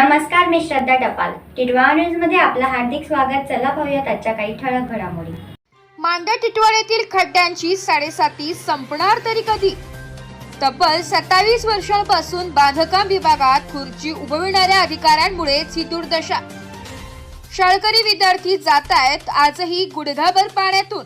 नमस्कार मी श्रद्धा टपाल. टिटवाळा न्यूजमध्ये आपलं हार्दिक स्वागत. चला पाहूयात आजच्या काही ठळक घडामोडी. मांडा टिटवाळ्यातील खड्ड्यांची साडेसाती संपणार तरी कधी? तब्बल सत्तावीस वर्षांपासून बांधकाम विभागात खुर्ची उभविणाऱ्या अधिकाऱ्यांमुळेच ही दुर्दशा. शाळकरी विद्यार्थी जात आहेत आजही गुडघाभर पाण्यातून.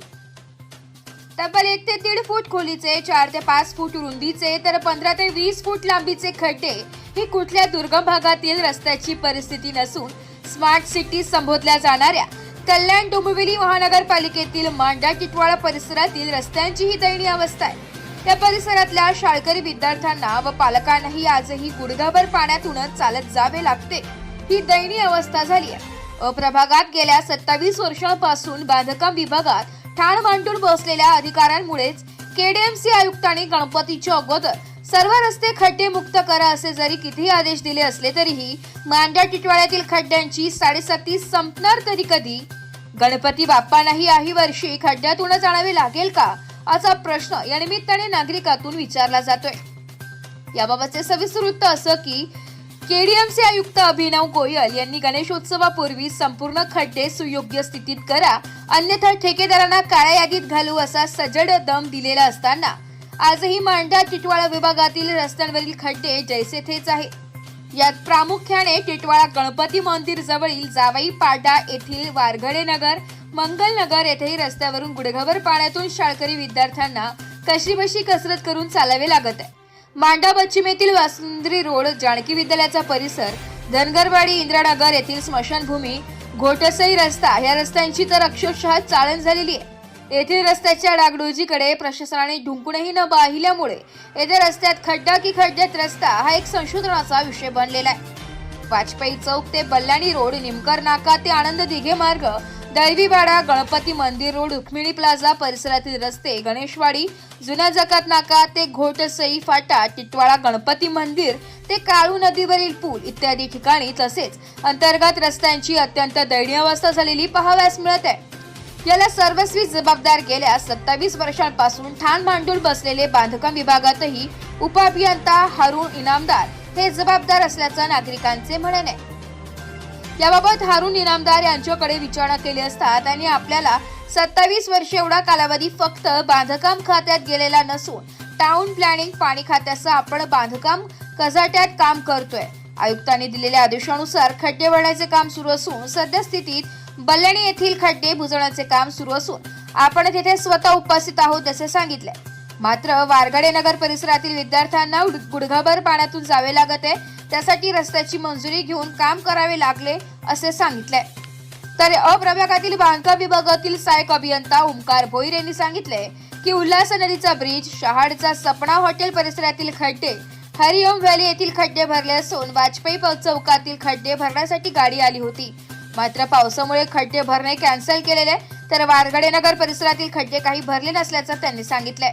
तब्बल एक ते दीड फूट खोलीचे चार ते पाच फूट रुंदीचे तर पंधरा ते वीस फूट लांबीचे खड्डे ही कुठल्या दुर्गम भागातील रस्त्याची परिस्थिती नसून स्मार्ट सिटी संबोधल्या जाणाऱ्या कल्याण डोंबिवली महानगरपालिकेतील मांडा टिटवाळा परिसरातील रस्त्यांची ही दयनीय अवस्था आहे. त्या परिसरातल्या शाळकरी विद्यार्थ्यांना व पालकांनाही आजही गुडघाभर पाण्यातूनच चालत जावे लागते. ही दयनीय अवस्था झाली आहे. अप्रभागात गेल्या सत्तावीस वर्षांपासून बांधकाम विभागात ठाण मांडून बसलेल्या अधिकाऱ्यांमुळेच केडीएमसी आयुक्तांनी गणपतीच्या अगोदर सर्व रस्ते खड्डे मुक्त करा असे जरी कितीही आदेश दिले असले तरीही मांड्या टिटवाळ्यातील खड्ड्यांची साडेसाती संपणार तरी कधी? गणपती बाप्पांनाही याही वर्षी खड्ड्यातूनच आणावे लागेल का? असा प्रश्न या निमित्ताने नागरिकातून विचारला जातोय. याबाबतचे सविस्तर वृत्त असं की केडीएमचे आयुक्त अभिनव गोयल यांनी गणेशोत्सवापूर्वी संपूर्ण खड्डे सुयोग्य स्थितीत करा अन्यथा ठेकेदारांना काळ्या यादीत घालू असा सजड दम दिलेला असताना आजही मांडा टिटवाळा विभागातील रस्त्यांवरील खड्डे जैसे थेच आहे यात प्रामुख्याने टिटवाळा गणपती मंदिर जवळील जावई पाडा येथील वारघडेनगर नगर येथेही रस्त्यावरून गुडघाभर पाण्यातून शाळकरी विद्यार्थ्यांना कशीबशी कसरत करून चालावे लागत आहे. मांडा पश्चिमेतील वासुंद्री रोड जानकी विद्यालयाचा परिसर धनगरवाडी इंदिरानगर येथील स्मशानभूमी घोटसई रस्ता या रस्त्यांची तर अक्षरशः चाळण झालेली आहे. येथील रस्त्याच्या डागडोजीकडे प्रशासनाने ढुंकूनही न पाहिल्यामुळे येथे रस्त्यात खड्डा की खड्ड्यात रस्ता हा एक संशोधनाचा विषय बनलेला आहे. वाजपेयी चौक ते बल्लाणी रोड निमकर नाका ते आनंद दिघे मार्ग दैवीवाडा गणपती मंदिर रोड रुक्मिणी प्लाझा परिसरातील रस्ते गणेशवाडी जुन्या जकात नाका ते घोटसई फाटा टिटवाळा गणपती मंदिर ते काळू नदीवरील पूल इत्यादी ठिकाणी तसेच अंतर्गत रस्त्यांची अत्यंत दयनीय अवस्था झालेली पाहाव्यास मिळत आहे. याला सर्वस्वी जबाबदार गेल्या सत्तावीस वर्षांपासून ठाण मांडून बसलेले बांधकाम विभागातही उपअभियंता हरुण इनामदार हे जबाबदार असल्याचं नागरिकांचे म्हणणे आहे. याबाबत हारून इनामदार यांच्याकडे विचारणा केली असता त्यांनी आपल्याला सत्तावीस वर्ष एवढा कालावधी फक्त बांधकाम खात्यात गेलेला नसून टाउन प्लॅनिंग पाणी खात्याचं आपण बांधकाम कजाट्यात काम करतोय. आयुक्तांनी दिलेल्या आदेशानुसार खड्डे भरण्याचे काम सुरू असून सद्यस्थितीत बल्लाणी येथील खड्डे बुजवण्याचे काम सुरू असून आपण तिथे स्वतः उपस्थित आहोत असे सांगितले. मात्र वारगडे नगर परिसरातील विद्यार्थ्यांना गुड- गुडघाभर पाण्यातून जावे लागत. आहे त्यासाठी रस्त्याची मंजुरी घेऊन काम करावे लागले असे सांगितले. तर अप्रभागातील बांधकाम विभागातील सहाय्यक अभियंता ओमकार भोईर यांनी सांगितले की उल्हास नदीचा ब्रिज शहाडचा सपना हॉटेल परिसरातील खड्डे हरिओम व्हॅली येथील खड्डे भरले असून वाजपेयी चौकातील खड्डे भरण्यासाठी गाडी आली होती. मात्र पावसामुळे खड्डे भरणे कॅन्सल केलेले तर वारगडे नगर परिसरातील खड्डे काही भरले नसल्याचं त्यांनी सांगितलंय